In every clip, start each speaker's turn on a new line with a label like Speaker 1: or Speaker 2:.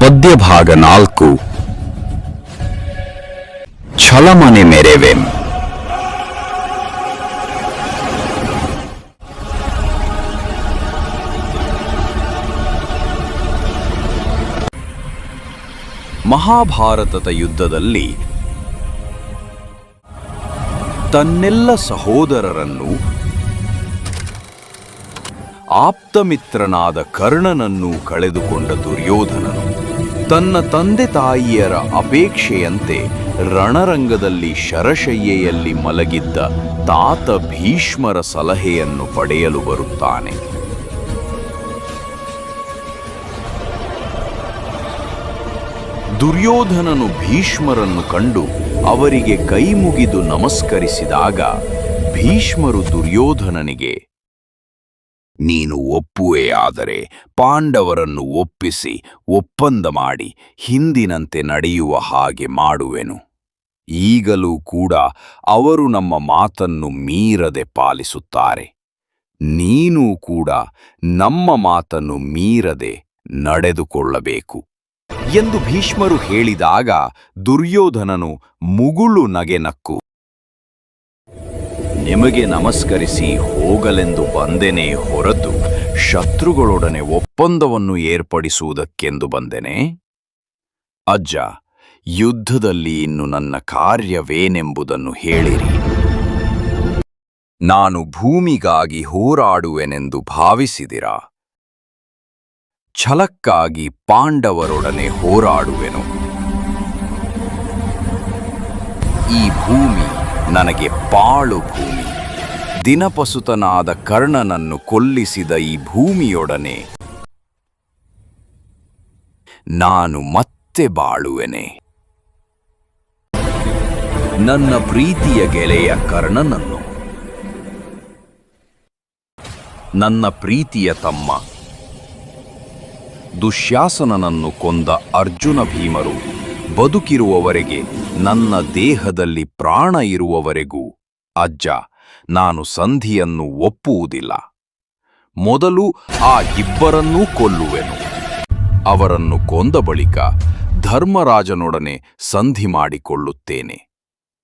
Speaker 1: ಪದ್ಯಭಾಗ ನಾಲ್ಕು. ಛಲಮನೆ ಮೆರೆವೆಂ. ಮಹಾಭಾರತದ ಯುದ್ಧದಲ್ಲಿ ತನ್ನೆಲ್ಲ ಸಹೋದರರನ್ನು ಆಪ್ತಮಿತ್ರನಾದ ಕರ್ಣನನ್ನು ಕಳೆದುಕೊಂಡ ದುರ್ಯೋಧನನು. ತನ್ನ ತಂದೆ ತಾಯಿಯರ ಅಪೇಕ್ಷೆಯಂತೆ ರಣರಂಗದಲ್ಲಿ ಶರಶಯ್ಯೆಯಲ್ಲಿ ಮಲಗಿದ್ದ ತಾತ ಭೀಷ್ಮರ ಸಲಹೆಯನ್ನು ಪಡೆಯಲು ಬರುತ್ತಾನೆ. ದುರ್ಯೋಧನನು ಭೀಷ್ಮರನ್ನು ಕಂಡು ಅವರಿಗೆ ಕೈ ಮುಗಿದು ನಮಸ್ಕರಿಸಿದಾಗ ಭೀಷ್ಮರು ದುರ್ಯೋಧನನಿಗೆ ನೀನು ಒಪ್ಪುವೆಯಾದರೆ ಪಾಂಡವರನ್ನು ಒಪ್ಪಿಸಿ, ಒಪ್ಪಂದ ಮಾಡಿ, ಹಿಂದಿನಂತೆ ನಡೆಯುವ ಹಾಗೆ ಮಾಡುವೆನು. ಈಗಲೂ ಕೂಡ ಅವರು ನಮ್ಮ ಮಾತನ್ನು ಮೀರದೆ ಪಾಲಿಸುತ್ತಾರೆ. ನೀನೂ ಕೂಡ ನಮ್ಮ ಮಾತನ್ನು ಮೀರದೆ ನಡೆದುಕೊಳ್ಳಬೇಕು. ಎಂದು ಭೀಷ್ಮರು ಹೇಳಿದಾಗ ದುರ್ಯೋಧನನು ಮುಗುಳು ನಗೆನಕ್ಕು ನಿಮಗೆ ನಮಸ್ಕರಿಸಿ ಹೋಗಲೆಂದು ಬಂದೆನೆ ಹೊರತು ಶತ್ರುಗಳೊಡನೆ ಒಪ್ಪಂದವನ್ನು ಏರ್ಪಡಿಸುವುದಕ್ಕೆಂದು ಬಂದೆನೆ? ಅಜ್ಜ, ಯುದ್ಧದಲ್ಲಿ ಇನ್ನು ನನ್ನ ಕಾರ್ಯವೇನೆಂಬುದನ್ನು ಹೇಳಿರಿ. ನಾನು ಭೂಮಿಗಾಗಿ ಹೋರಾಡುವೆನೆಂದು ಭಾವಿಸಿದಿರಾ? ಛಲಕ್ಕಾಗಿ ಪಾಂಡವರೊಡನೆ ಹೋರಾಡುವೆನು. ಈ ಭೂಮಿ ನನಗೆ ಪಾಳು ಭೂಮಿ. ದಿನಪಸುತನಾದ ಕರ್ಣನನ್ನು ಕೊಲ್ಲಿಸಿದ ಈ ಭೂಮಿಯೊಡನೆ ನಾನು ಮತ್ತೆ ಬಾಳುವೆನೆ. ನನ್ನ ಪ್ರೀತಿಯ ಗೆಳೆಯ ಕರ್ಣನನ್ನು. ನನ್ನ ಪ್ರೀತಿಯ ತಮ್ಮ. ದುಶ್ಯಾಸನನನ್ನು ಕೊಂದ ಅರ್ಜುನ ಭೀಮರು. ಬದುಕಿರುವವರೆಗೆ ನನ್ನ ದೇಹದಲ್ಲಿ ಪ್ರಾಣ ಇರುವವರೆಗೂ, ಅಜ್ಜ, ನಾನು ಸಂಧಿಯನ್ನು ಒಪ್ಪುವುದಿಲ್ಲ. ಮೊದಲು ಆ ಇಬ್ಬರನ್ನೂ ಕೊಲ್ಲುವೆನು. ಅವರನ್ನು ಕೊಂದ ಬಳಿಕ ಧರ್ಮರಾಜನೊಡನೆ ಸಂಧಿ ಮಾಡಿಕೊಳ್ಳುತ್ತೇನೆ.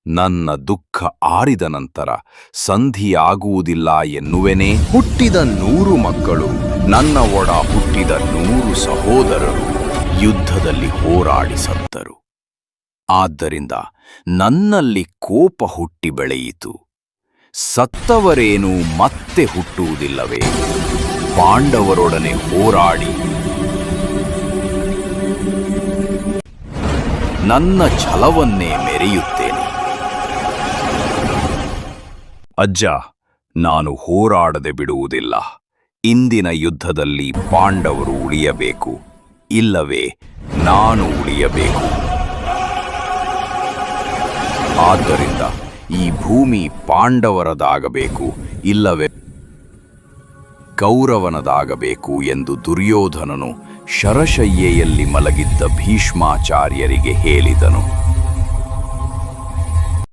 Speaker 1: ನನ್ನ ದುಃಖ ಆರಿದ ನಂತರ ಸಂಧಿಯಾಗುವುದಿಲ್ಲ ಎನ್ನುವೆನೇ? ಹುಟ್ಟಿದ ನೂರು ಮಕ್ಕಳು, ನನ್ನ ಒಡ ಹುಟ್ಟಿದ ನೂರು ಸಹೋದರರು. ಯುದ್ಧದಲ್ಲಿ ಹೋರಾಡಿ ಸತ್ತರು ಆದ್ದರಿಂದ ನನ್ನಲ್ಲಿ ಕೋಪ ಹುಟ್ಟಿ ಬೆಳೆಯಿತು. ಸತ್ತವರೇನೂ ಮತ್ತೆ ಹುಟ್ಟುವುದಿಲ್ಲವೇ? ಪಾಂಡವರೊಡನೆ ಹೋರಾಡಿ. ನನ್ನ ಛಲವನ್ನೇ ಮೆರೆಯುತ್ತೇನೆ. ಅಜ್ಜ, ನಾನು ಹೋರಾಡದೆ ಬಿಡುವುದಿಲ್ಲ. ಇಂದಿನ ಯುದ್ಧದಲ್ಲಿ ಪಾಂಡವರು ಉಳಿಯಬೇಕು. ಇಲ್ಲವೇ? ನಾನು ಉಳಿಯಬೇಕು. ಆದ್ದರಿಂದ ಈ ಭೂಮಿ ಪಾಂಡವರದಾಗಬೇಕು, ಇಲ್ಲವೇ? ಕೌರವನದಾಗಬೇಕು ಎಂದು ದುರ್ಯೋಧನನು ಶರಶಯ್ಯೆಯಲ್ಲಿ ಮಲಗಿದ್ದ ಭೀಷ್ಮಾಚಾರ್ಯರಿಗೆ ಹೇಳಿದನು.